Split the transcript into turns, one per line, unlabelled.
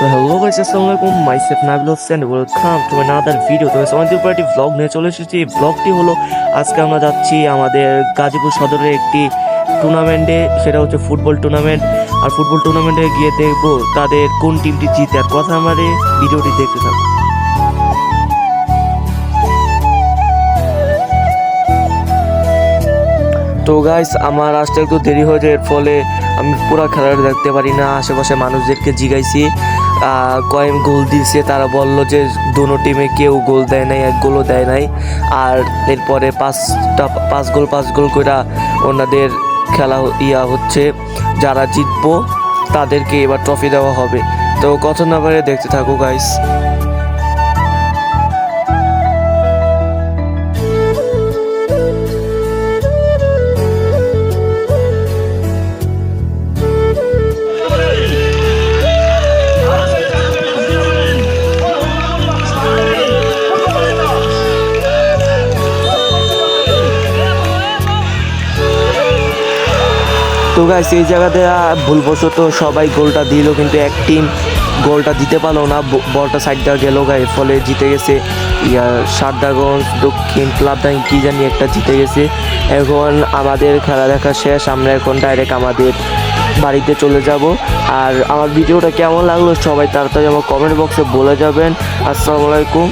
তো hello guys আসসালামু আলাইকুম। Myself Nabil Hossain welcome to another video তো আমাদের উপর একটি ব্লগ নিয়ে চলে এসেছি। ব্লগটি হলো, আজকে আমরা যাচ্ছি আমাদের গাজীপুর সদরের একটি টুর্নামেন্টে সেটা হচ্ছে ফুটবল টুর্নামেন্ট আর ফুটবল টুর্নামেন্টে গিয়ে দেখব তাদের কোন টিমটি জিতে। আর কথা আমাদের ভিডিওটি দেখতে থাকো তো গাইস আমার আসতে একটু দেরি হয়ে এর ফলে আমি পুরো খেলাটা দেখতে পারি না। আশেপাশে মানুষদেরকে জিগাইছি। কয়েন গোল দিয়েছে, তারা বলল যে দুনো টিমে কেউ গোল দেয় নাই, এক গোলও দেয় নাই। আর এরপরে পাঁচটা, পাঁচ গোল পাঁচ গোল করে ওনাদের খেলা ইয়া হচ্ছে, যারা জিতবো তাদেরকে এবার ট্রফি দেওয়া হবে। তো কথা না পারে দেখতে থাকো গাইস তো গাইস এই জায়গাতে ভুলবশত সবাই গোলটা দিল, কিন্তু এক টিম গোলটা দিতে পারল না। বলটা সাইডটা গেল গায়ে ফলে জিতে গেছে, ইয়া, সারদাগঞ্জ, দক্ষিণ ক্লাবদাই কী জানি একটা জিতে গেছে। এখন আমাদের খেলা দেখা শেষ, আমরা এখন ডাইরেক্ট আমাদের বাড়িতে চলে যাব। আর আমার ভিডিওটা কেমন লাগল সবাই তাড়াতাড়ি আমার কমেন্ট বক্সে বলে যাবেন। আসসালামু আলাইকুম।